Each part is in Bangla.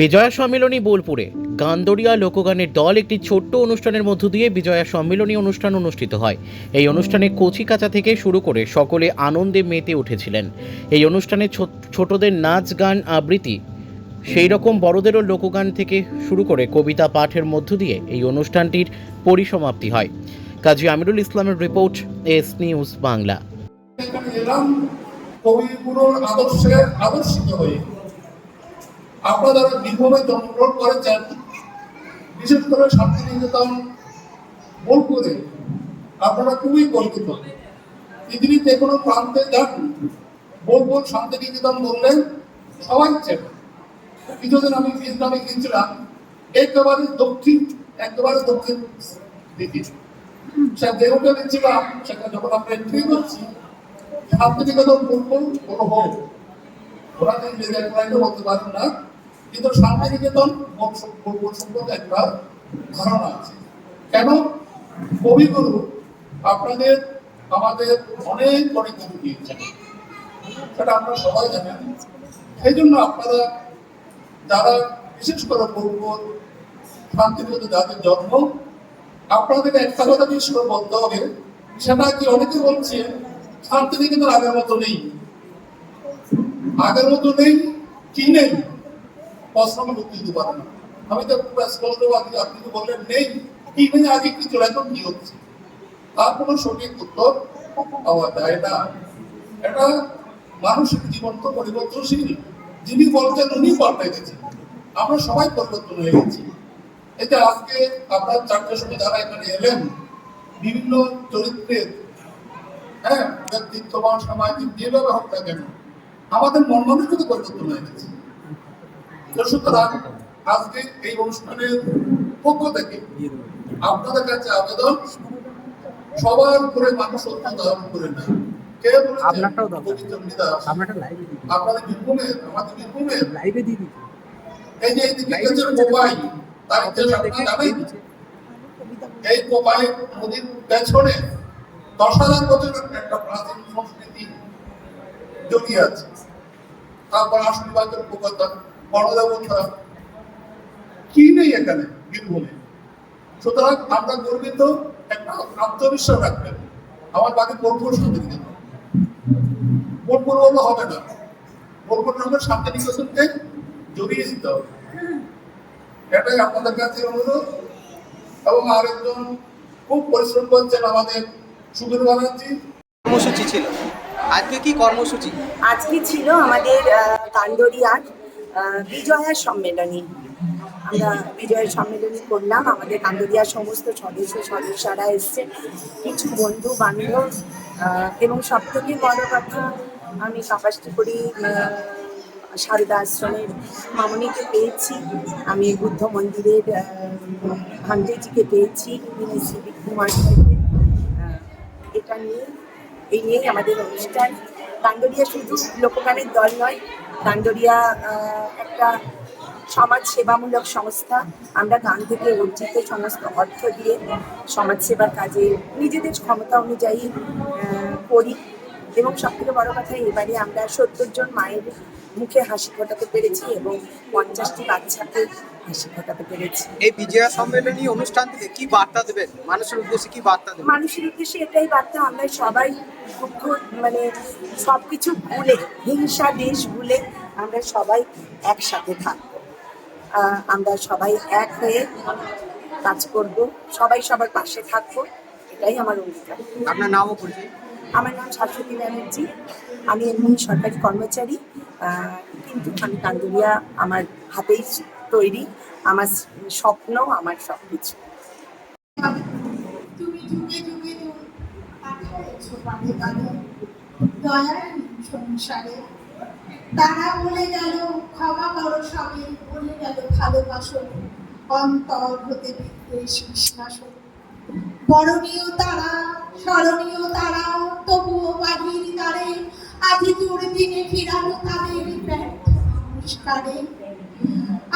বিজয়া সম্মিলনী বোলপুরে। গান্দরিয়া লোকগানের দল একটি ছোট্ট অনুষ্ঠানের মধ্য দিয়ে বিজয়া সম্মিলনী অনুষ্ঠান অনুষ্ঠিত হয়। এই অনুষ্ঠানে কচিকাচা থেকে শুরু করে সকলে আনন্দে মেতে উঠেছিলেন। এই অনুষ্ঠানে ছোটদের নাচ, গান, আবৃত্তি, সেই রকম বড়দেরও লোকগান থেকে শুরু করে কবিতা পাঠের মধ্য দিয়ে এই অনুষ্ঠানটির পরিসমাপ্তি হয়। কাজী আমিরুল ইসলামের রিপোর্ট, এস নিউজ বাংলা। আদর্শে আদর্শিত হয়ে। আপনারা যারা বীরভূমে জন্মগ্রহণ করেছেন, বিশেষ করে শান্তিনিকেতন, বোলপুরে, আপনারা খুবই পরিচিত পৃথিবীর যে কোনো প্রান্তে যান বোলপুর শান্তিনিকেতন বললেন সবাই চেনে। কিছুদিন আমি ভিয়েতনামে গিয়েছিলাম, একেবারে দক্ষিণ একেবারে দক্ষিণ দিকে। সে যে হোটেলে সেখানে যখন আমরা এন্ট্রি করছি শান্তিনিকেতন বলব, কোনো হোক। ওরা প্রাইভেট বলতে পারেন না। কিন্তু শান্তিনিকেতন সম্পর্কে একটা ধারণা আছে। কেন? কবিগুরু আপনাদের, আমাদের অনেক অনেক কিছু দিয়েছেন। সেটা আপনারা সবাই জানেন। সেই জন্য আপনারা যারা বিশেষ করে বলব শান্তিনিকেতন যাদের জন্ম, আপনাদেরকে একটা কথা বিশেষ করে বলতে হবে, সেটা কি অনেকে বলছে শান্তিনিকেতন আগের মতো নেই? আগের মতো নেই, কি নেই? দিতে পারি না। আমি তো আপনি তো বললেন, নেই। আগে কি কি হচ্ছে? তার কোনো সঠিক উত্তর পাওয়া যায় না। এটা মানসিক জীবন তো পরিবর্তনশীল। যিনি বলছেন, উনি পাল্টে গেছেন। আমরা সবাই পরিবর্তন হয়ে গেছি। যে আজকে আপনার চারটের সময় যারা এখানে এলেন, বিভিন্ন চরিত্রের হ্যাঁ ব্যক্তিত্ববান, সামাজিক যেভাবে হোক না কেন আমাদের মন মানসিকতা পরিবর্তন হয়ে গেছে। তো সুতরাং আজকে এই অনুষ্ঠানের পক্ষ থেকে আপনাদের কাছে আবেদন সবার করে মানুষ অত্যন্ত ধারণ করে না কে বলেছেন আপনারটাও দরকার। কবি চণ্ডীদাস আপনারটা লাইভে দিই আপনাদের বীরভূমের আমাদের বীরভূমের লাইভে দিয়ে দিই এই যে এইদিকে গেছে তার ইতিহাস আপনারা জানেন এই কোপাই নদীর পেছনে দশ হাজার বছরের একটা প্রাচীন সংস্কৃতি জড়িয়ে আছে। তারপর আসল বাজার উপকথা কি নেই এখানে বীরভূমে? সুতরাং আমরা গর্বিত একটা আত্মবিশ্বাস রাখবেন। আমার বাকি বোলপুর বোলপুর বললে হবে না। বোলপুর নামের শান্তিনিকেতনকে জড়িয়ে দিতে হবে। এটাই আপনাদের কাছে অনুরোধ। এবং আরেকজন খুব পরিশ্রম করছেন আমাদের সুবীর ব্যানার্জি। কর্মসূচি ছিল। আজকে কি কর্মসূচি? আজকে ছিল আমাদের কান্দরিয়ার বিজয়া সম্মেলনী। আমরা বিজয়া সম্মেলনী করলাম। আমাদের কান্দরিয়ার সমস্ত সদস্য, সদস্যরা এসছে। কিছু বন্ধু, বান্ধব এবং সব থেকে বড় কথা, আমি কাপাসটিপুরি সারদা আশ্রমের মামনিকে পেয়েছি। আমি বুদ্ধ মন্দিরের ভান্ডেজিকে পেয়েছি কুমার এটা নিয়ে, এই নিয়েই আমাদের অনুষ্ঠান। কান্ডরিয়া শুধু লোকগানের দল নয় কান্ডরিয়া একটা সমাজ সেবামূলক সংস্থা। আমরা গান থেকে অর্জিত সমস্ত অর্থ দিয়ে সমাজসেবার কাজে নিজেদের ক্ষমতা অনুযায়ী করি। এবং সব থেকে বড় কথা, এবারে আমরা সত্তর জন মায়ের মুখে হাসি ফোটাতে পেরেছি এবং পঞ্চাশটি বাচ্চাকে হাসি ফোটাতে পেরেছি। এই বিজয়া সম্মেলনী অনুষ্ঠান থেকে কি বার্তা দেবেন? মানুষের উদ্দেশ্যে কি বার্তা দেবেন? মানুষের উদ্দেশ্যে এটাই বার্তা আমরা সবাই দুঃখ মানে সব কিছু ভুলে হিংসা দেশ ভুলে আমরা সবাই একসাথে থাকব। আমরা সবাই এক হয়ে কাজ করব সবাই সবার পাশে থাকব এটাই আমার অঙ্গীকার আপনার নামও পরিচয় আমার নাম শাশ্বতী ব্যানার্জি আমি এমনি সরকারি কর্মচারী কিন্তু আমি কান্দুরিয়া আমার হাতেই তৈরি, আমার স্বপ্ন, আমার সব কিছু দূর তারা বলে গেল, ক্ষমা করো সবে, বলে গেল ভালোবাসো, অন্তর হতে বরণীয় তারা, স্মরণীয় তারাও, তবুও বাহির দ্বারে, আজি তোর দিনে ফিরানো তাদের ব্যর্থ নমস্কারে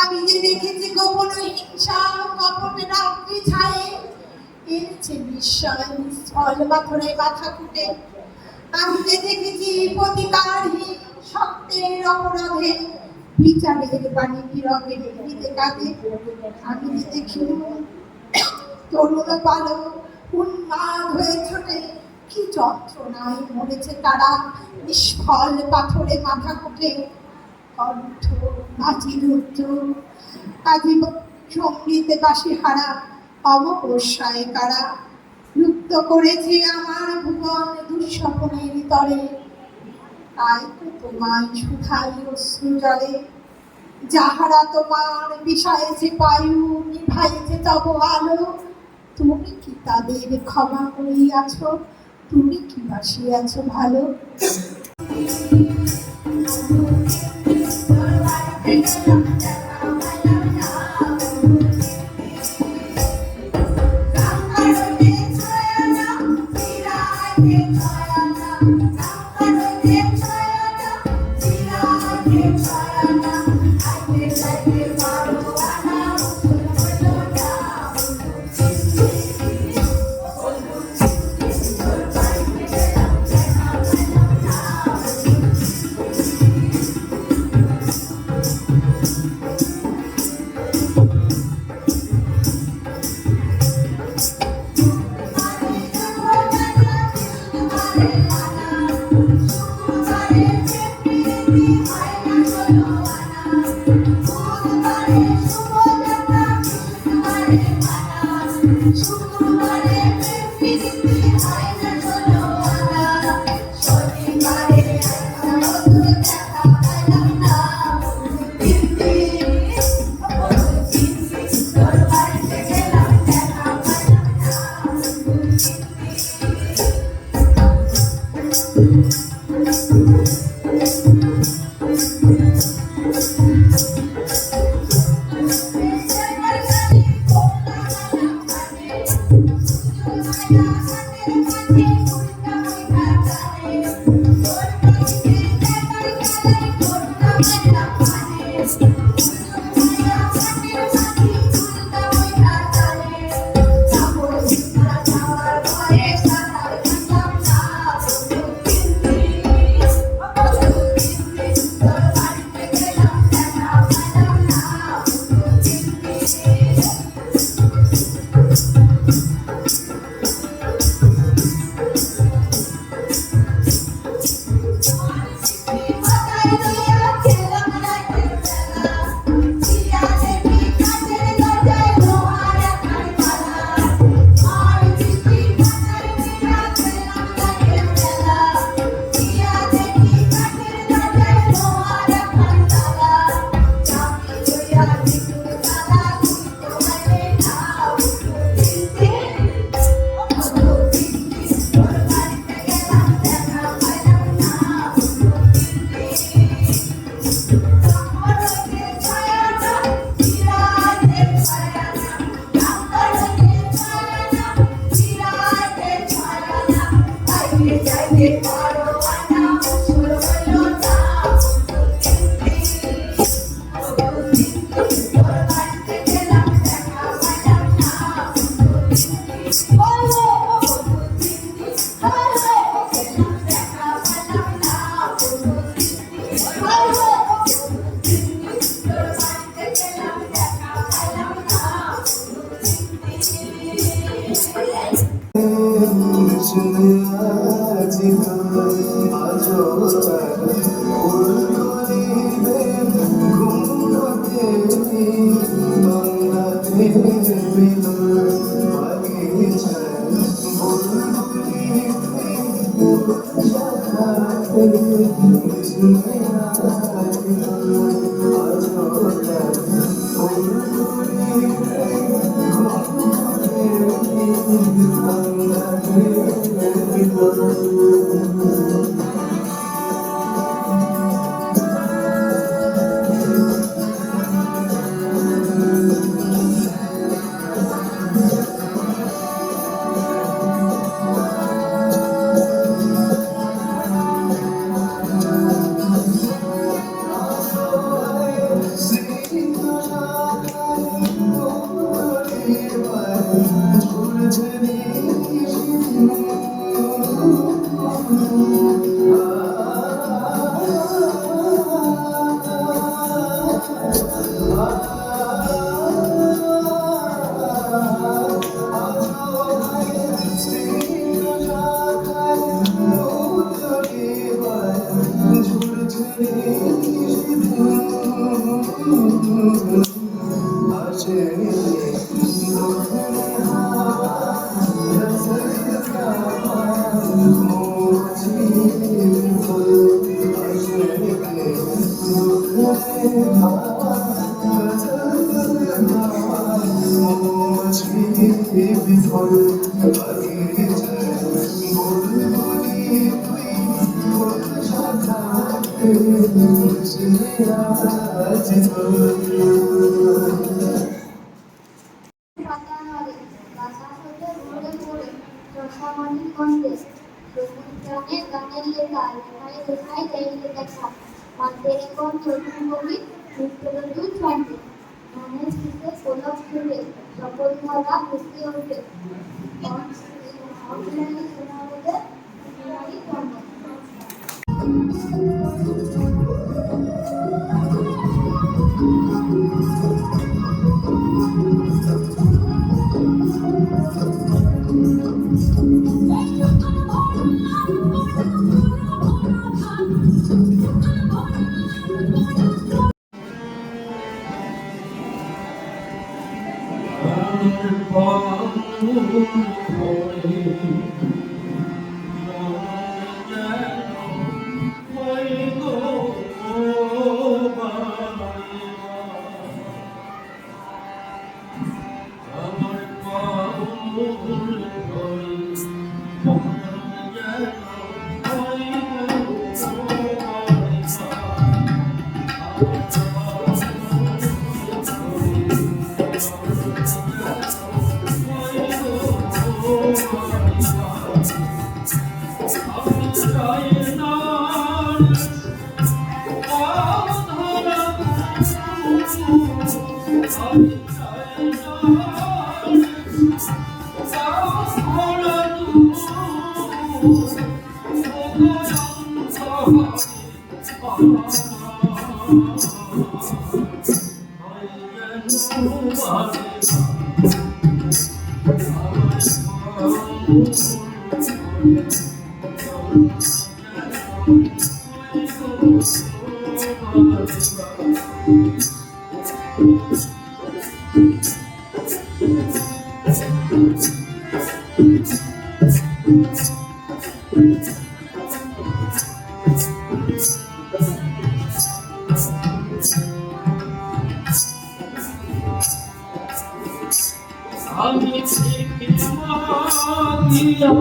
আমি যে দেখেছি গোপন হিংসা গোপন রাত্রি ছায়ে। এনেছে বিস্ময় স্থল পাথরে মাথা ফুটে আমি যে দেখেছি প্রতিকারহীন সত্যের অপরাধে। বিচারের বাণী নীরবে নিতে কাঁদে। আমি যে দেখিল তরুণ বালক উন্মাদ হয়ে ছোটে। কি যন্ত্রণায় মরেছে তারা। নিষ্ফল পাথরে মাথা কুটে কণ্ঠ আজি রুদ্র আজি সঙ্গীতে বাসি হারা অবসায় কারা? লুপ্ত করেছে আমার ভুবন দুঃস্বপনের তরে। তাই তো তোমায় শুধাই অশ্রু জলে। যাহারা তোমার বিষয়েছে বায়ু, নিভাইছে তব আলো। তুমি কি তাদের ক্ষমা করিয়াছ? তুমি কি বাসিয়াছ ভালো? Thanks. Bisa? Thank you. সকল কথা বুঝতে হবে অনলাইনে শোনা হবে Thank you. আমি ছিলাম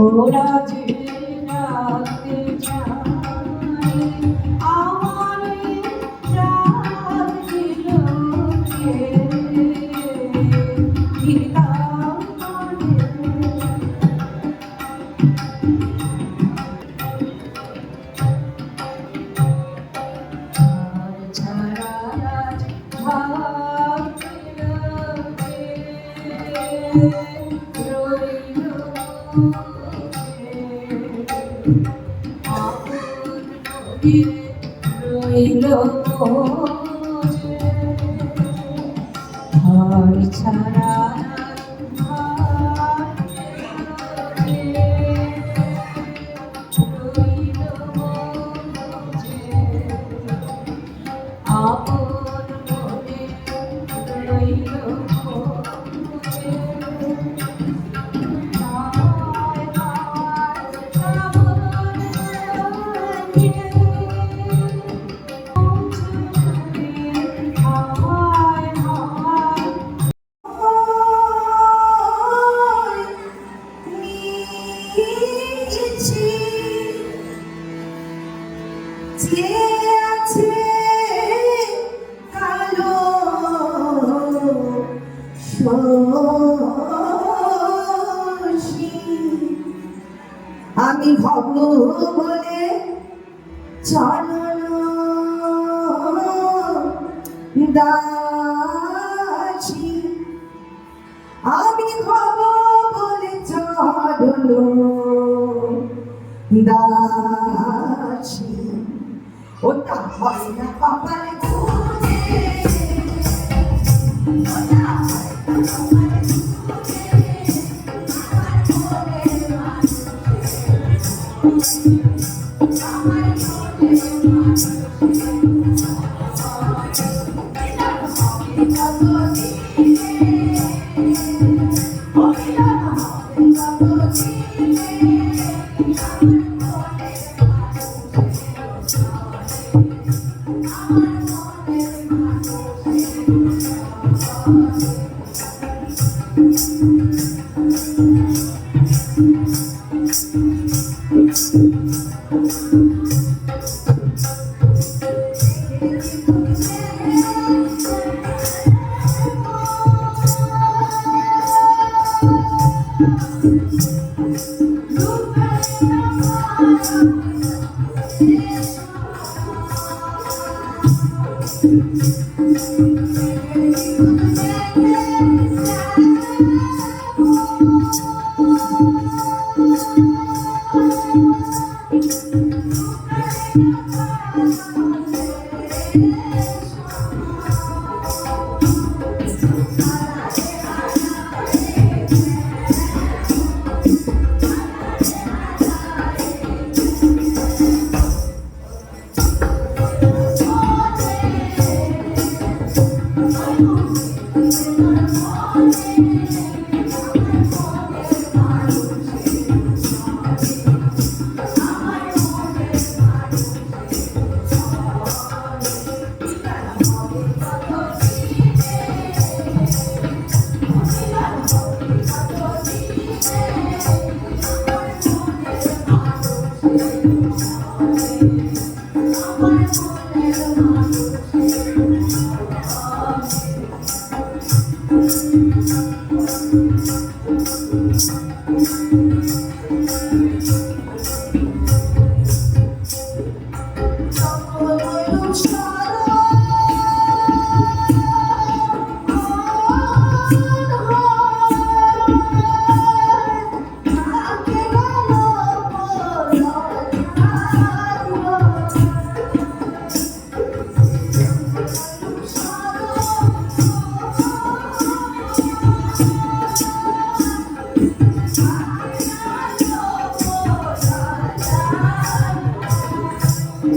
ওরা যে আমি ভব বলে চরণ দাসী আমি হব বলে চরণ দাসী ওটা হয় না কপালে।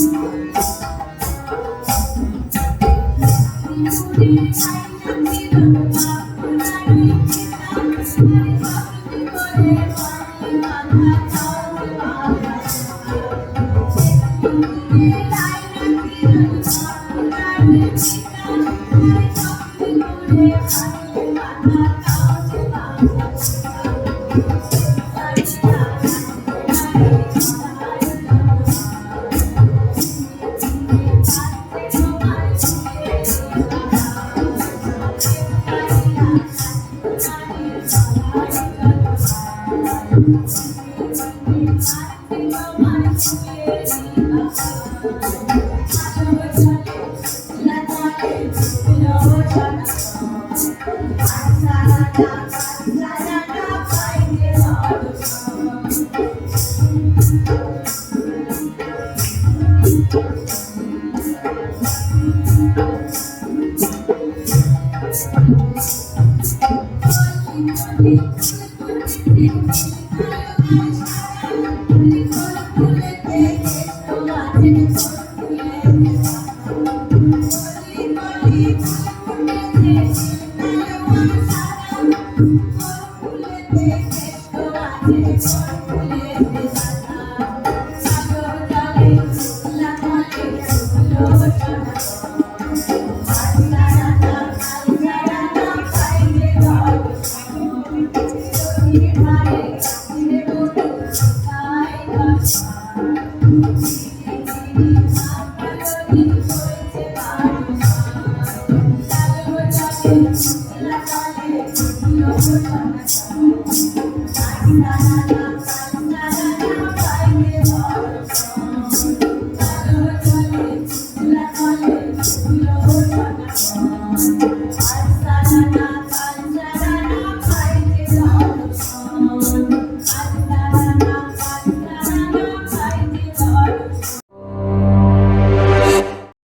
Thank you. Thank you.